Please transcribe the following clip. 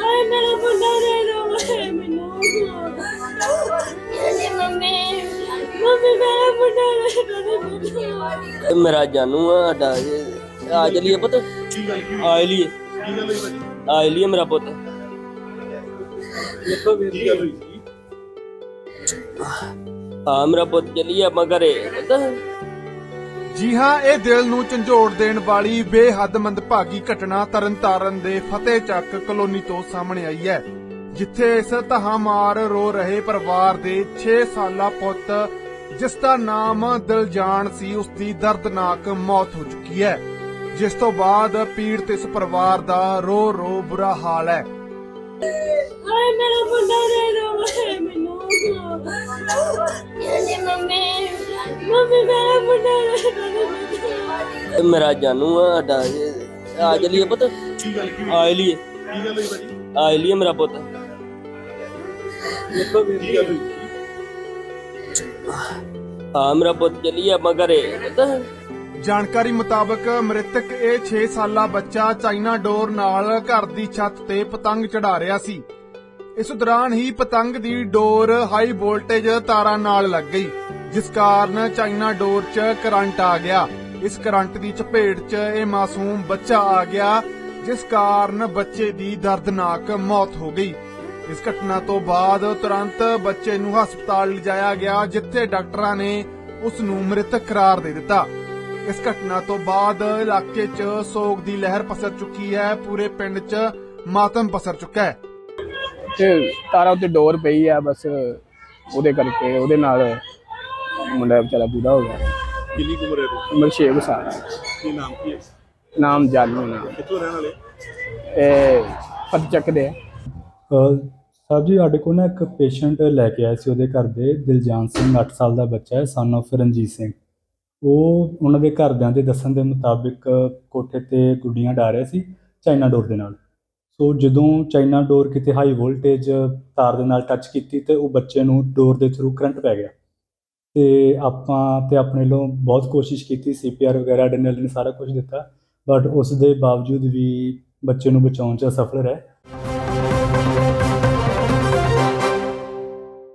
ਹਾਏ ਮੇਰਾ ਮੁੰਡਾ ਦੇ ਦੋ ਮੈਨੂੰ ਜੀ ਮੰਮੀ ਮੰਮੀ ਮੇਰਾ ਮੁੰਡਾ ਦੇ ਦੋ ਮੈਨੂੰ। ਇਹ ਮੇਰਾ ਜਾਨੂ ਆ ਸਾਡਾ, ਇਹ ਆ ਚਲੀਏ ਪੁੱਤ। ਆ ਲਈਏ ਆ ਲਈਏ ਮੇਰਾ ਪੁੱਤ। ਦੇਖੋ ਵੀਰ ਕੀ ਆ ਮੇਰਾ ਪੁੱਤ ਚਲੀਏ ਆਪਾਂ ਘਰੇ, ਪੁੱਤ। ਜੀ ਹਾਂ, ਇਹ ਦਿਲ ਨੂੰ ਝੰਜੋੜ ਦੇਣ ਵਾਲੀ ਬੇਹੱਦ ਮੰਦਭਾਗੀ ਘਟਨਾ ਤਰਨਤਾਰਨ ਦੇ ਫਤਿਹ ਚੱਕ ਕਲੋਨੀ ਤੋਂ ਸਾਹਮਣੇ ਆਈ ਹੈ, ਜਿੱਥੇ ਇਸ ਤਹਾਮਾਰ ਰੋ ਰਹੇ ਪਰਿਵਾਰ ਦੇ 6 ਸਾਲਾ ਪੁੱਤ, ਜਿਸ ਦਾ ਨਾਮ ਦਿਲਜਾਨ ਸੀ, ਉਸ ਦੀ ਦਰਦਨਾਕ ਮੌਤ ਹੋ ਚੁੱਕੀ ਹੈ। ਜਿਸ ਤੋਂ ਬਾਅਦ ਪੀੜਤ ਇਸ ਪਰਿਵਾਰ ਦਾ ਰੋ ਰੋ ਬੁਰਾ ਹਾਲ ਹੈ। ਹਾਏ ਮੇਰਾ ਮੁੰਡਾ ਦੇ ਦੋ ਇਹ ਮੇਰਾ ਜਾਨੂ ਆ, ਸਾਡਾ ਆ ਚਲੀਏ ਪੁੱਤ। ਕੀ ਗੱਲ ਕੀ ਆ ਲਈਏ ਕੀ ਗੱਲ ਹੋਈ ਭਾਜੀ ਆ ਲਈਏ ਮੇਰਾ ਪੁੱਤ। ਦੇਖੋ ਵੀਰ ਕੀ ਗੱਲ ਹੋਈ ਆ ਮੇਰਾ ਪੁੱਤ ਚਲੀਏ ਆਪਾਂ ਘਰੇ, ਪੁੱਤ। ਜਾਣਕਾਰੀ ਮੁਤਾਬਕ ਮ੍ਰਿਤਕ ਇਹ 6 ਸਾਲਾ ਬੱਚਾ ਚਾਈਨਾ ਡੋਰ ਨਾਲ ਘਰ ਦੀ ਛੱਤ ਤੇ ਪਤੰਗ ਚੜਾ ਰਿਹਾ ਸੀ। ਇਸ ਦੌਰਾਨ ਹੀ ਪਤੰਗ ਦੀ ਡੋਰ ਹਾਈ ਵੋਲਟੇਜ ਤਾਰਾਂ ਨਾਲ ਲੱਗ ਗਈ, ਜਿਸ ਕਾਰਨ ਚਾਈਨਾ ਡੋਰ 'ਚ ਕਰੰਟ ਆ ਗਿਆ। ਇਸ ਕਰੰਟ ਦੀ ਚਪੇਟ 'ਚ ਇਹ ਮਾਸੂਮ ਬੱਚਾ ਆ ਗਿਆ, ਜਿਸ ਕਾਰਨ ਬੱਚੇ ਦੀ ਦਰਦਨਾਕ ਮੌਤ ਹੋ ਗਈ। ਇਸ ਘਟਨਾ ਤੋਂ ਬਾਅਦ ਤੁਰੰਤ ਬੱਚੇ ਨੂੰ ਹਸਪਤਾਲ ਲਿਜਾਇਆ ਗਿਆ, ਜਿੱਥੇ ਡਾਕਟਰਾਂ ਨੇ ਉਸ ਨੂੰ ਮ੍ਰਿਤਕ ਕਰਾਰ ਦੇ ਦਿੱਤਾ। ਇਸ ਘਟਨਾ ਤੋਂ ਬਾਅਦ ਇਲਾਕੇ 'ਚ ਸੋਗ ਦੀ ਲਹਿਰ ਪਸਰ ਚੁੱਕੀ ਹੈ, ਪੂਰੇ ਪਿੰਡ 'ਚ ਮਾਤਮ ਪਸਰ ਚੁੱਕਾ ਹੈ। ਤੇ ਤਾਰਾ ਉੱਤੇ ਡੋਰ ਪਈ ਆ, ਬਸ ਉਹਦੇ ਕਰਕੇ, ਉਹਦੇ ਨਾਲ ਮੁੰਡਾ ਵਿਚਾਰਾ ਪੂਰਾ ਹੋ ਗਿਆ। ਕਿੰਨੀ ਕੁ ਉਮਰ ਹੈ ਇਹਦੀ? ਉਮਰ 6 ਸਾਲ। ਆ। ਕੀ ਨਾਮ ਕੀ ਹੈ? ਨਾਮ ਜਾਨੂ ਨਾਮ। ਕਿੱਥੋਂ ਰਹਿਣ ਵਾਲੇ? ਇਹ ਫਤ ਚੱਕਦੇ ਆ। ਅਹ ਸਾਹਿਬ ਜੀ ਸਾਡੇ ਕੋਲ ਨਾ ਇੱਕ ਪੇਸ਼ੈਂਟ ਲੈ ਕੇ ਆਇਆ ਸੀ ਉਹਦੇ ਘਰ ਦੇ ਦਿਲਜਾਨ ਸਿੰਘ 8 ਸਾਲ ਦਾ ਬੱਚਾ ਹੈ ਸਨ of ਰਣਜੀਤ ਸਿੰਘ। ਉਹ ਉਹਨਾਂ ਦੇ ਘਰਦਿਆਂ ਦੇ ਦੱਸਣ ਦੇ ਮੁਤਾਬਿਕ ਕੋਠੇ ਤੇ ਗੁੱਡੀਆਂ ਡਾ ਰਿਹਾ ਸੀ ਚਾਈਨਾ ਡੋਰ ਦੇ ਨਾਲ। ਸੋ ਜਦੋਂ ਚਾਈਨਾ ਡੋਰ ਕਿਤੇ ਹਾਈ ਵੋਲਟੇਜ ਤਾਰ ਦੇ ਨਾਲ ਟੱਚ ਕੀਤੀ ਤੇ ਉਹ ਬੱਚੇ ਨੂੰ ਡੋਰ ਦੇ ਥਰੂ ਕਰੰਟ ਪੈ ਗਿਆ। ਤੇ ਆਪਾਂ ਤੇ ਆਪਣੇ ਵੱਲੋਂ ਬਹੁਤ ਕੋਸ਼ਿਸ਼ ਕੀਤੀ ਸੀਪੀਆਰ ਵਗੈਰਾ ਐਡਰੇਨਲਿਨ ਸਾਰਾ ਕੁਝ ਦਿੱਤਾ ਬਟ ਉਸ ਦੇ ਬਾਵਜੂਦ ਵੀ ਬੱਚੇ ਨੂੰ ਬਚਾਉਣ 'ਚ ਅਸਫਲ ਰਹੇ।